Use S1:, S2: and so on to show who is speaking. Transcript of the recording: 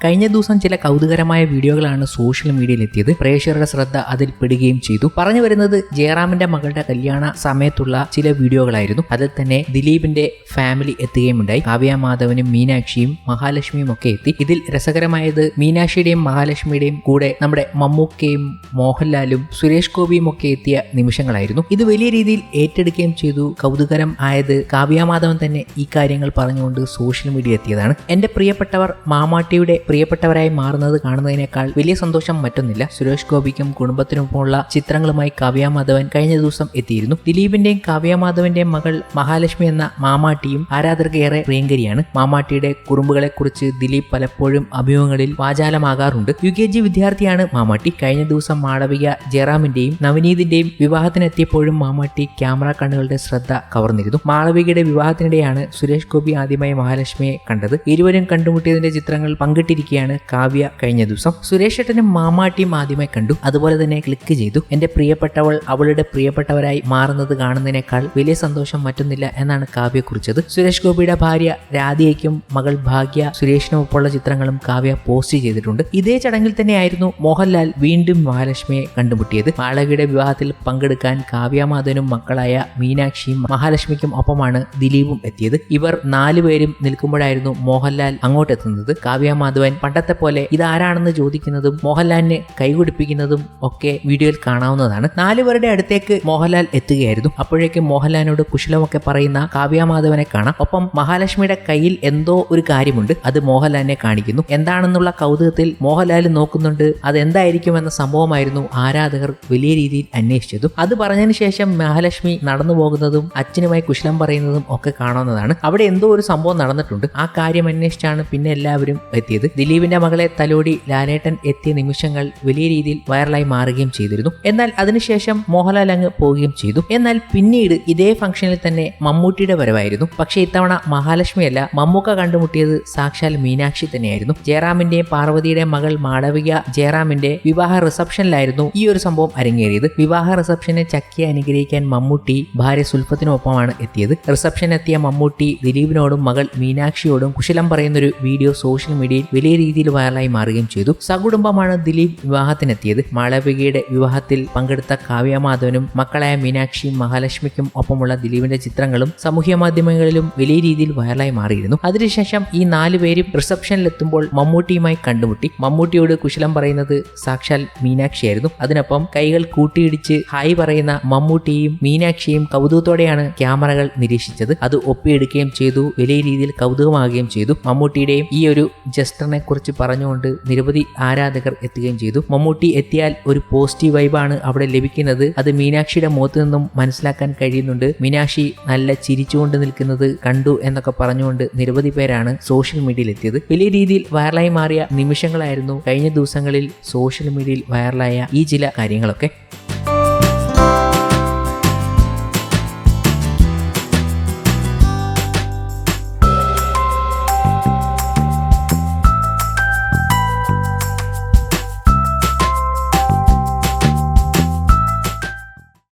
S1: കഴിഞ്ഞ ദിവസം ചില കൗതുകരമായ വീഡിയോകളാണ് സോഷ്യൽ മീഡിയയിൽ എത്തിയത് പ്രേക്ഷകരുടെ ശ്രദ്ധ അതിൽ പെടുകയും ചെയ്തു. പറഞ്ഞു വരുന്നത് ജയറാമിന്റെ മകളുടെ കല്യാണ സമയത്തുള്ള ചില വീഡിയോകളായിരുന്നു. അതിൽ തന്നെ ദിലീപിന്റെ ഫാമിലി എത്തുകയും ഉണ്ടായി കാവ്യ മാധവനും മീനാക്ഷിയും മഹാലക്ഷ്മിയും ഒക്കെ എത്തി. ഇതിൽ രസകരമായത് മീനാക്ഷിയുടെയും മഹാലക്ഷ്മിയുടെയും കൂടെ നമ്മുടെ മമ്മൂക്കയും മോഹൻലാലും സുരേഷ് ഗോപിയും ഒക്കെ എത്തിയ നിമിഷങ്ങളായിരുന്നു. ഇത് വലിയ രീതിയിൽ ഏറ്റെടുക്കുകയും ചെയ്തു. കൗതുകരം ആയത് കാവ്യ മാധവൻ തന്നെ ഈ കാര്യങ്ങൾ പറഞ്ഞുകൊണ്ട് സോഷ്യൽ മീഡിയ എത്തിയതാണ്. എന്റെ പ്രിയപ്പെട്ടവർ മാമാട്ടിയുടെ പ്രിയപ്പെട്ടവരായി മാറുന്നത് കാണുന്നതിനേക്കാൾ വലിയ സന്തോഷം മറ്റൊന്നില്ല. സുരേഷ് ഗോപിക്കും കുടുംബത്തിനുമുള്ള ചിത്രങ്ങളുമായി കാവ്യ മാധവൻ കഴിഞ്ഞ ദിവസം എത്തിയിരുന്നു. ദിലീപിന്റെയും കാവ്യ മാധവന്റെയും മകൾ മഹാലക്ഷ്മി എന്ന മാമാട്ടിയും ആരാധകർക്കേറെ പ്രിയങ്കരിയാണ്. മാമാട്ടിയുടെ കുറുമ്പുകളെ കുറിച്ച് ദിലീപ് പലപ്പോഴും അഭിമുഖങ്ങളിൽ വാചാലമാകാറുണ്ട്. യു കെ ജി വിദ്യാർത്ഥിയാണ് മാമാട്ടി. കഴിഞ്ഞ ദിവസം മാളവിക ജയറാമിന്റെയും നവനീതിന്റെയും വിവാഹത്തിനെത്തിയപ്പോഴും മാമാട്ടി ക്യാമറ കണ്ണുകളുടെ ശ്രദ്ധ കവർന്നിരുന്നു. മാളവികയുടെ വിവാഹത്തിനിടെയാണ് സുരേഷ് ഗോപി ആദ്യമായി മഹാലക്ഷ്മിയെ കണ്ടത്. ഇരുവരും കണ്ടുമുട്ടിയതിന്റെ ചിത്രങ്ങൾ പങ്കിട്ടിരിക്കുകയാണ് കാവ്യ കഴിഞ്ഞ ദിവസം. സുരേഷ് ഏട്ടനും മാമാട്ടിയും ആദ്യമായി കണ്ടു. അതുപോലെ തന്നെ ക്ലിക്ക് ചെയ്തു. എന്റെ പ്രിയപ്പെട്ടവൾ അവളുടെ പ്രിയപ്പെട്ടവരായി മാറുന്നത് കാണുന്നതിനേക്കാൾ വലിയ സന്തോഷം മറ്റൊന്നില്ല എന്നാണ് കാവ്യ കുറിച്ചത്. സുരേഷ് ഗോപിയുടെ ഭാര്യ രാധികയ്ക്കും മകൾ ഭാഗ്യ സുരേഷിനുമൊപ്പമുള്ള ചിത്രങ്ങളും കാവ്യ പോസ്റ്റ് ചെയ്തിട്ടുണ്ട്. ഇതേ ചടങ്ങിൽ തന്നെയായിരുന്നു മോഹൻലാൽ വീണ്ടും മഹാലക്ഷ്മിയെ കണ്ടുമുട്ടിയത്. മാളവിയുടെ വിവാഹത്തിൽ പങ്കെടുക്കാൻ കാവ്യമാധവനും മക്കളായ മീനാക്ഷിയും മഹാലക്ഷ്മിക്കും ഒപ്പമാണ് ദിലീപും എത്തിയത്. ഇവർ നാലുപേരും നിൽക്കുമ്പോഴായിരുന്നു മോഹൻലാൽ അങ്ങോട്ടെത്തുന്നത്. കാവ്യമാധവൻ പണ്ടത്തെ പോലെ ഇതാരാണെന്ന് ചോദിക്കുന്നതും മോഹൻലാലിന് കൈകൊടുപ്പിക്കുന്നതും ഒക്കെ വീഡിയോയിൽ കാണാവുന്നതാണ്. നാലുപേരുടെ അടുത്തേക്ക് മോഹൻലാൽ എത്തുകയായിരുന്നു. അപ്പോഴേക്കും മോഹൻലാലിനോട് കുശലമൊക്കെ പറയുന്ന കാവ്യമാധവനെ കാണാം. ഒപ്പം മഹാലക്ഷ്മിയുടെ കയ്യിൽ എന്തോ ഒരു കാര്യമുണ്ട്. അത് മോഹൻലാലിനെ കാണിക്കുന്നു. എന്താണെന്നുള്ള കൗതുകത്തിൽ മോഹൻലാൽ നോക്കുന്നുണ്ട്. അത് എന്തായിരിക്കും എന്ന സംഭവമായിരുന്നു ആരാധകർ വലിയ രീതിയിൽ അന്വേഷിച്ചതും. അത് പറഞ്ഞതിന് ശേഷം മഹാലക്ഷ്മി നടന്നു പോകുന്നതും അച്ഛനുമായി കുശലം പറയുന്നതും ഒക്കെ കാണാവുന്നതാണ്. അവിടെ എന്തോ ഒരു സംഭവം നടന്നിട്ടുണ്ട്. ആ കാര്യം അന്വേഷിച്ചാണ് പിന്നെ എല്ലാവരും എത്തിയത്. ദിലീപിന്റെ മകളെ തലോടി ലാലേട്ടൻ എത്തിയ നിമിഷങ്ങൾ വലിയ രീതിയിൽ വൈറലായി മാറുകയും ചെയ്തിരുന്നു. എന്നാൽ അതിനുശേഷം മോഹൻലാൽ അങ്ങ് പോവുകയും ചെയ്തു. എന്നാൽ പിന്നീട് ഇതേ ഫംഗ്ഷനിൽ തന്നെ മമ്മൂട്ടിയുടെ വരവായിരുന്നു. പക്ഷേ ഇത്തവണ മഹാലക്ഷ്മിയല്ല മമ്മൂക്ക കണ്ടുമുട്ടിയത് സാക്ഷാൽ മീനാക്ഷി തന്നെയായിരുന്നു. ജയറാമിന്റെയും പാർവതിയുടെ മകൾ മാളവിക ജയറാമിന്റെ വിവാഹ റിസപ്ഷനിലായിരുന്നു ഈ ഒരു സംഭവം അരങ്ങേറിയത്. വിവാഹ റിസപ്ഷനെ ചക്കിയെ അനുഗ്രഹിക്കാൻ മമ്മൂട്ടി ഭാര്യ സുൽഫത്തിനൊപ്പമാണ് എത്തിയത്. റിസപ്ഷൻ എത്തിയ മമ്മൂട്ടി ദിലീപിനോടും മകൾ മീനാക്ഷിയോടും കുശലം പറയുന്നൊരു വീഡിയോ സോഷ്യൽ മീഡിയയിൽ വലിയ രീതിയിൽ വൈറലായി മാറുകയും ചെയ്തു. സകുടുംബമാണ് ദിലീപ് വിവാഹത്തിനെത്തിയത്. മാളവികയുടെ വിവാഹത്തിൽ പങ്കെടുത്ത കാവ്യ മാധവനും മക്കളായ മീനാക്ഷിയും മഹാലക്ഷ്മിക്കും ഒപ്പമുള്ള ദിലീപിന്റെ ചിത്രങ്ങളും സാമൂഹ്യ മാധ്യമങ്ങളിലും വലിയ രീതിയിൽ വൈറലായി മാറിയിരുന്നു. അതിനുശേഷം ഈ നാലു പേരും റിസപ്ഷനിലെത്തുമ്പോൾ മമ്മൂട്ടിയുമായി കണ്ടുമുട്ടി. മമ്മൂട്ടിയോട് കുശലം പറയുന്നത് സാക്ഷാൽ മീനാക്ഷിയായിരുന്നു. അതിനൊപ്പം കൈകൾ കൂട്ടിയിടിച്ച് ഹായ് പറയുന്ന മമ്മൂട്ടിയും മീനാക്ഷിയും കൗതുകത്തോടെയാണ് ക്യാമറകൾ നിരീക്ഷിച്ചത്. അത് ഒപ്പിയെടുക്കുകയും ചെയ്തു. വലിയ രീതിയിൽ കൗതുകമാകുകയും ചെയ്തു. മമ്മൂട്ടിയുടെയും ഈ ഒരു ജസ്റ്ററിനെ കുറിച്ച് പറഞ്ഞുകൊണ്ട് നിരവധി ആരാധകർ എത്തുകയും ചെയ്തു. മമ്മൂട്ടി എത്തിയാൽ ഒരു പോസിറ്റീവ് വൈബാണ് അവിടെ ലഭിക്കുന്നത്. അത് മീനാക്ഷിയുടെ മുഖത്ത് നിന്നും മനസ്സിലാക്കാൻ കഴിയുന്നുണ്ട്. മീനാക്ഷി നല്ല ചിരിച്ചുകൊണ്ട് നിൽക്കുന്നത് കണ്ടു എന്നൊക്കെ പറഞ്ഞുകൊണ്ട് നിരവധി പേരാണ് സോഷ്യൽ മീഡിയയിൽ എത്തിയത്. വലിയ രീതിയിൽ വൈറലായി മാറിയ നിമിഷങ്ങളായിരുന്നു കഴിഞ്ഞ ദിവസങ്ങളിൽ സോഷ്യൽ മീഡിയയിൽ വൈറലായ ഈ ചില കാര്യങ്ങളൊക്കെ.